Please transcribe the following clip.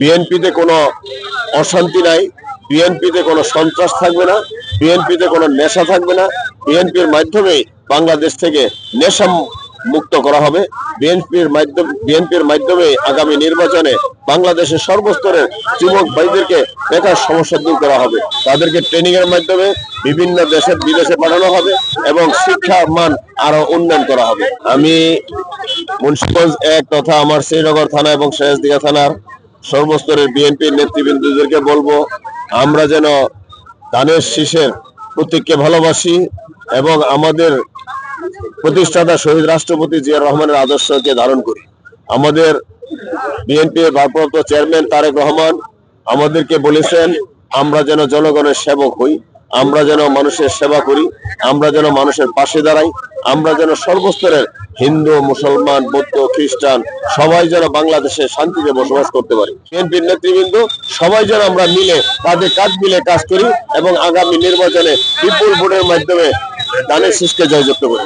বিএনপিতে কোনো অশান্তি নাই, বিএনপিতে কোনো সন্ত্রাস থাকবে না, বিএনপিতে কোনো নেশা থাকবে না। বিএনপির মাধ্যমে বাংলাদেশ থেকে নেশা মুক্ত করা হবে। বিএনপির মাধ্যমে বিএনপির মাধ্যমে আগামী নির্বাচনে বাংলাদেশের সর্বস্তরের যুবক ভাইদেরকে বেকার সমস্যা দূর করা হবে। তাদেরকে ট্রেনিং এর মাধ্যমে বিভিন্ন দেশে বিদেশে পাঠানো হবে এবং শিক্ষার মান আরও উন্নয়ন করা হবে। আমি মুন্সিগঞ্জ এক তথা আমার শ্রীনগর থানা এবং শেষদিঘা থানার সর্বস্তরের বিএনপির নেতৃবৃন্দদেরকে বলব, আমরা যেন ধানের শীষের প্রতীককে ভালোবাসি এবং আমাদের প্রতিষ্ঠাতা শহীদ রাষ্ট্রপতি জিয়া রহমানের আদর্শকে ধারণ করি। আমাদের বিএনপির ভারপ্রাপ্ত চেয়ারম্যান তারেক রহমান আমাদেরকে বলেছেন, আমরা যেন জনগণের সেবক হই, আমরা যেন মানুষের সেবা করি, আমরা যেন মানুষের পাশে দাঁড়াই, আমরা যেন সর্বস্তরের হিন্দু, মুসলমান, বৌদ্ধ, খ্রিস্টান, সবাই যেন বাংলাদেশে শান্তিতে বসবাস করতে পারি। বিএনপির নেতৃবৃন্দ সবাই যেন আমরা মিলে তাদের কাজ মিলে কাজ করি এবং আগামী নির্বাচনে বিপুল ভোটের মাধ্যমে দানের শীষকে জয়যুক্ত করি।